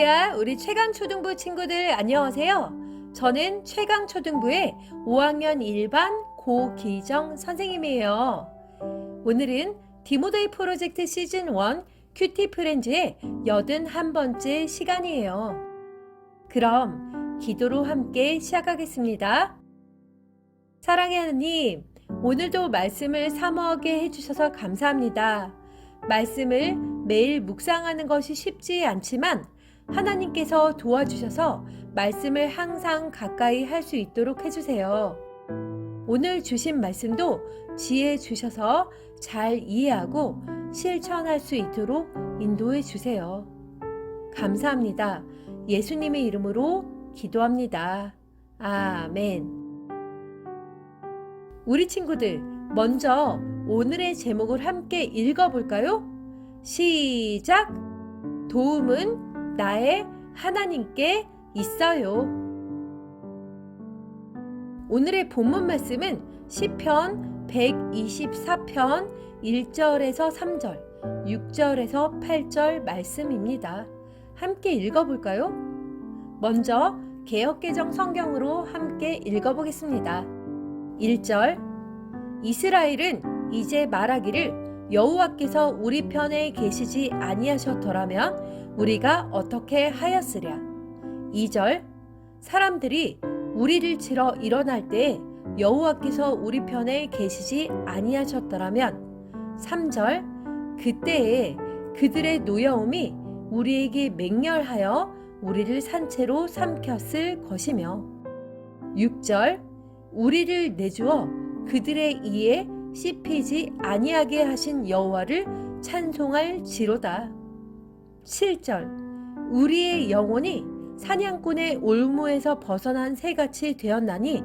할렐루야, 우리 최강초등부 친구들 안녕하세요. 저는 최강초등부의 5학년 1반 고기정 선생님이에요. 오늘은 디모데이 프로젝트 시즌 1 큐티 프렌즈의 81번째 시간이에요. 그럼 기도로 함께 시작하겠습니다. 사랑의 하나님, 오늘도 말씀을 사모하게 해주셔서 감사합니다. 말씀을 매일 묵상하는 것이 쉽지 않지만 하나님께서 도와주셔서 말씀을 항상 가까이 할 수 있도록 해주세요. 오늘 주신 말씀도 지혜 주셔서 잘 이해하고 실천할 수 있도록 인도해 주세요. 감사합니다. 예수님의 이름으로 기도합니다. 아멘. 우리 친구들, 먼저 오늘의 제목을 함께 읽어볼까요? 시작! 도움은 나의 하나님께 있어요. 오늘의 본문 말씀은 시편 124편 1절에서 3절, 6절에서 8절 말씀입니다. 함께 읽어볼까요? 먼저 개혁개정 성경으로 함께 읽어보겠습니다. 1절 이스라엘은 이제 말하기를 여호와께서 우리 편에 계시지 아니하셨더라면 우리가 어떻게 하였으랴. 2절 사람들이 우리를 치러 일어날 때 여호와께서 우리 편에 계시지 아니하셨더라면 3절 그때에 그들의 노여움이 우리에게 맹렬하여 우리를 산채로 삼켰을 것이며 6절 우리를 내주어 그들의 이에 씹히지 아니하게 하신 여호와를 찬송할 지로다. 7절 우리의 영혼이 사냥꾼의 올무에서 벗어난 새같이 되었나니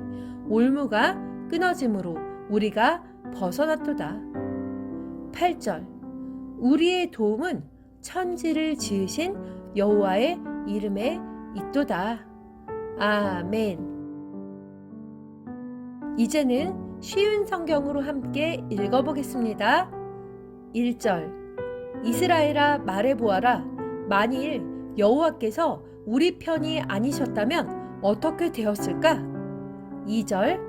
올무가 끊어짐으로 우리가 벗어났도다. 8절 우리의 도움은 천지를 지으신 여호와의 이름에 있도다. 아멘. 이제는 쉬운 성경으로 함께 읽어보겠습니다. 1절 이스라엘아 말해 보아라 만일 여호와께서 우리 편이 아니셨다면 어떻게 되었을까? 2절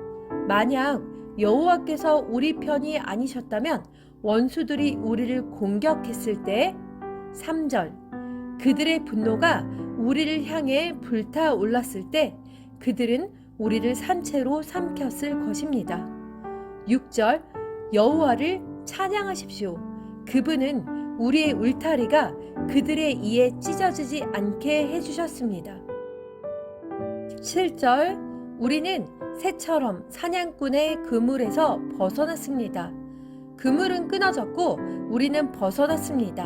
만약 여호와께서 우리 편이 아니셨다면 원수들이 우리를 공격했을 때 3절 그들의 분노가 우리를 향해 불타올랐을 때 그들은 우리를 산채로 삼켰을 것입니다. 6절 여호와를 찬양하십시오. 그분은 우리의 울타리가 그들의 이에 찢어지지 않게 해주셨습니다. 7절 우리는 새처럼 사냥꾼의 그물에서 벗어났습니다. 그물은 끊어졌고 우리는 벗어났습니다.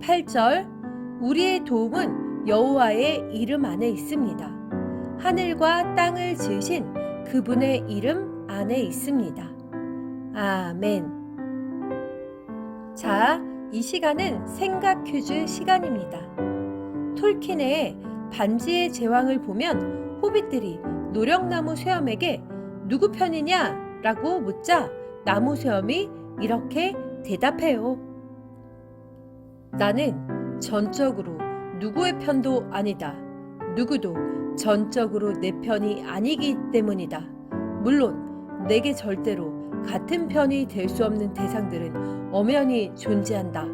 8절 우리의 도움은 여호와의 이름 안에 있습니다. 하늘과 땅을 지으신 그분의 이름 안에 있습니다. 아멘. 자, 이 시간은 생각 퀴즈 시간입니다. 톨킨의 반지의 제왕을 보면 호빗들이 노령나무 쇠엄에게 누구 편이냐? 라고 묻자 나무 쇠엄이 이렇게 대답해요. 나는 전적으로 누구의 편도 아니다. 누구도 전적으로 내 편이 아니기 때문이다. 물론 내게 절대로 같은 편이 될 수 없는 대상들은 엄연히 존재한다.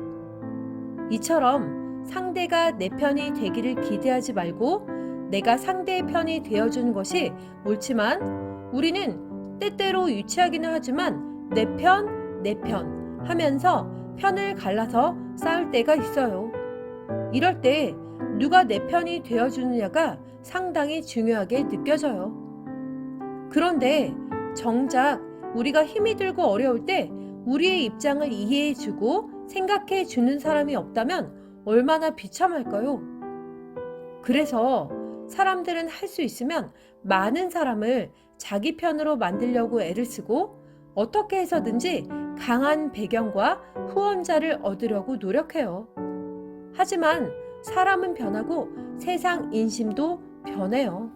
이처럼 상대가 내 편이 되기를 기대하지 말고 내가 상대의 편이 되어주는 것이 옳지만 우리는 때때로 유치하기는 하지만 내 편, 내 편 하면서 편을 갈라서 싸울 때가 있어요. 이럴 때 누가 내 편이 되어주느냐가 상당히 중요하게 느껴져요. 그런데 정작 우리가 힘이 들고 어려울 때 우리의 입장을 이해해주고 생각해주는 사람이 없다면 얼마나 비참할까요? 그래서 사람들은 할 수 있으면 많은 사람을 자기 편으로 만들려고 애를 쓰고 어떻게 해서든지 강한 배경과 후원자를 얻으려고 노력해요. 하지만 사람은 변하고 세상 인심도 변해요.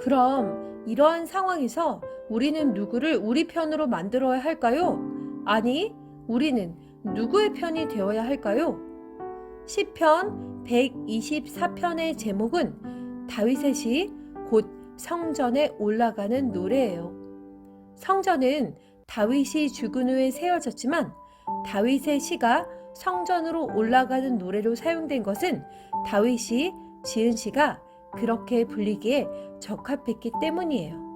그럼 이러한 상황에서 우리는 누구를 우리 편으로 만들어야 할까요? 아니, 우리는 누구의 편이 되어야 할까요? 시편 124편의 제목은 다윗의 시곧 성전에 올라가는 노래예요. 성전은 다윗이 죽은 후에 세워졌지만 다윗의 시가 성전으로 올라가는 노래로 사용된 것은 다윗이 지은 시가 그렇게 불리기에 적합했기 때문이에요.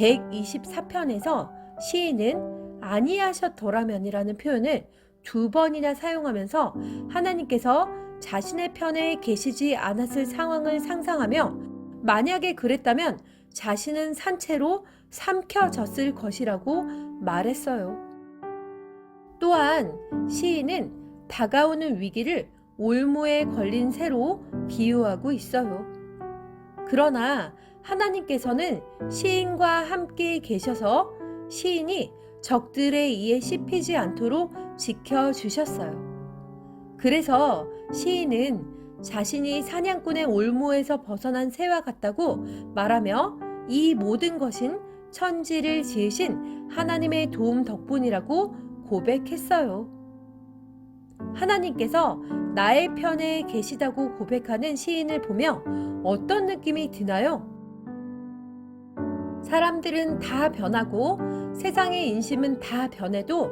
124편에서 시인은 아니하셨더라면이라는 표현을 두 번이나 사용하면서 하나님께서 자신의 편에 계시지 않았을 상황을 상상하며 만약에 그랬다면 자신은 산채로 삼켜졌을 것이라고 말했어요. 또한 시인은 다가오는 위기를 올무에 걸린 새로 비유하고 있어요. 그러나 하나님께서는 시인과 함께 계셔서 시인이 적들에 의해 씹히지 않도록 지켜주셨어요. 그래서 시인은 자신이 사냥꾼의 올무에서 벗어난 새와 같다고 말하며 이 모든 것은 천지를 지으신 하나님의 도움 덕분이라고 고백했어요. 하나님께서 나의 편에 계시다고 고백하는 시인을 보며 어떤 느낌이 드나요? 사람들은 다 변하고 세상의 인심은 다 변해도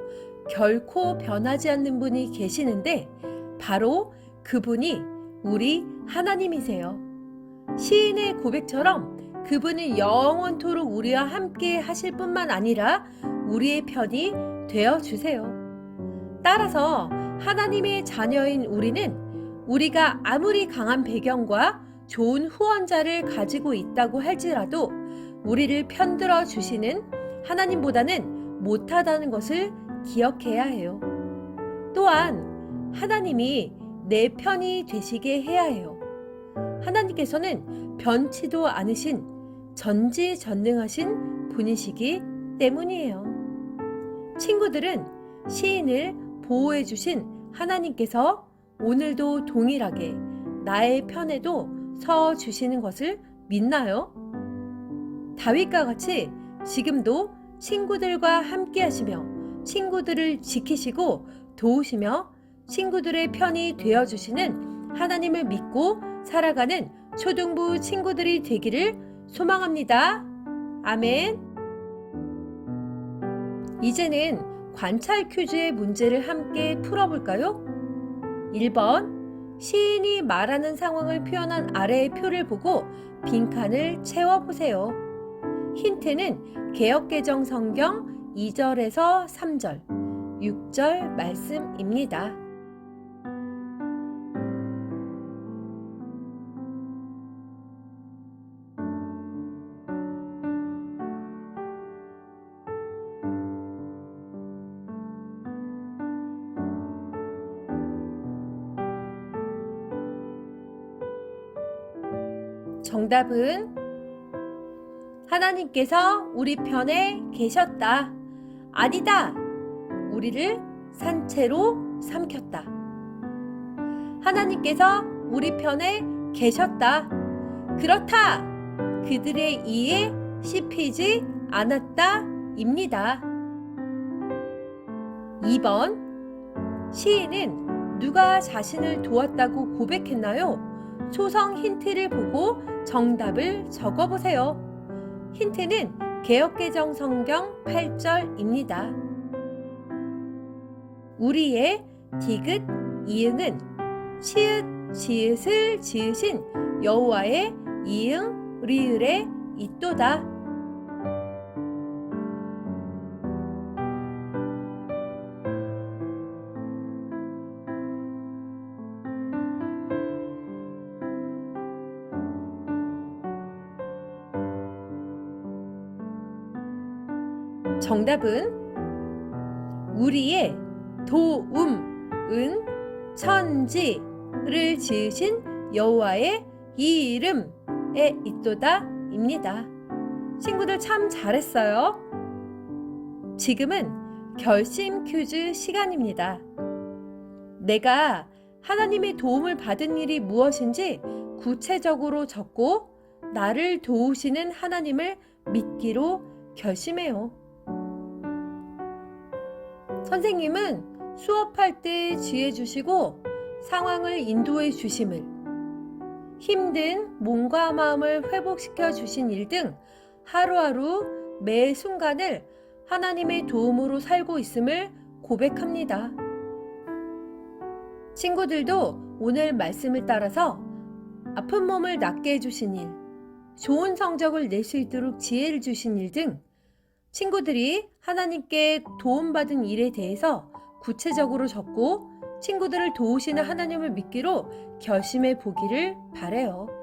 결코 변하지 않는 분이 계시는데 바로 그분이 우리 하나님이세요. 시인의 고백처럼 그분은 영원토록 우리와 함께 하실 뿐만 아니라 우리의 편이 되어 주세요. 따라서 하나님의 자녀인 우리는 우리가 아무리 강한 배경과 좋은 후원자를 가지고 있다고 할지라도 우리를 편들어 주시는 하나님보다는 못하다는 것을 기억해야 해요. 또한 하나님이 내 편이 되시게 해야 해요. 하나님께서는 변치도 않으신 전지전능하신 분이시기 때문이에요. 친구들은 시인을 보호해 주신 하나님께서 오늘도 동일하게 나의 편에도 서 주시는 것을 믿나요? 다윗과 같이 지금도 친구들과 함께 하시며 친구들을 지키시고 도우시며 친구들의 편이 되어 주시는 하나님을 믿고 살아가는 초등부 친구들이 되기를 소망합니다. 아멘. 이제는 관찰 퀴즈의 문제를 함께 풀어볼까요? 1번. 시인이 말하는 상황을 표현한 아래의 표를 보고 빈칸을 채워보세요. 힌트는 개혁개정 성경 2절에서 3절, 6절 말씀입니다. 정답은 하나님께서 우리 편에 계셨다. 아니다. 우리를 산채로 삼켰다. 하나님께서 우리 편에 계셨다. 그렇다. 그들의 이에 씹히지 않았다. 입니다. 2번. 시인은 누가 자신을 도왔다고 고백했나요? 초성 힌트를 보고 정답을 적어보세요. 힌트는 개혁개정 성경 8절입니다. 우리의 디귿 이응은 치읓 지읒을 지으신 여호와의 이응 리을의 이또다. 정답은 우리의 도움은 천지를 지으신 여호와의 이름에 있도다입니다. 친구들 참 잘했어요. 지금은 결심 퀴즈 시간입니다. 내가 하나님의 도움을 받은 일이 무엇인지 구체적으로 적고 나를 도우시는 하나님을 믿기로 결심해요. 선생님은 수업할 때 지혜 주시고 상황을 인도해 주심을, 힘든 몸과 마음을 회복시켜 주신 일 등 하루하루 매 순간을 하나님의 도움으로 살고 있음을 고백합니다. 친구들도 오늘 말씀을 따라서 아픈 몸을 낫게 해주신 일, 좋은 성적을 낼 수 있도록 지혜를 주신 일 등 친구들이 하나님께 도움받은 일에 대해서 구체적으로 적고 친구들을 도우시는 하나님을 믿기로 결심해 보기를 바래요.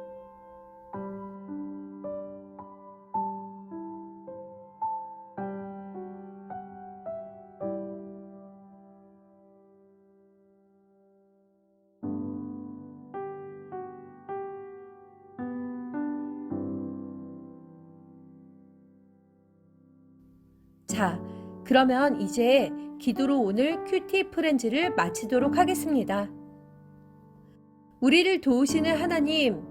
자, 그러면 이제 기도로 오늘 큐티 프렌즈를 마치도록 하겠습니다. 우리를 도우시는 하나님,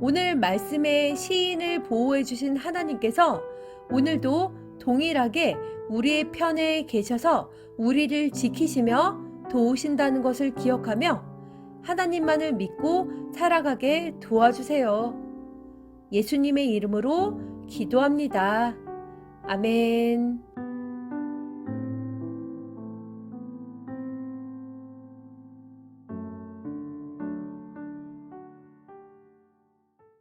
오늘 말씀에 시인을 보호해 주신 하나님께서 오늘도 동일하게 우리의 편에 계셔서 우리를 지키시며 도우신다는 것을 기억하며 하나님만을 믿고 살아가게 도와주세요. 예수님의 이름으로 기도합니다. 아멘.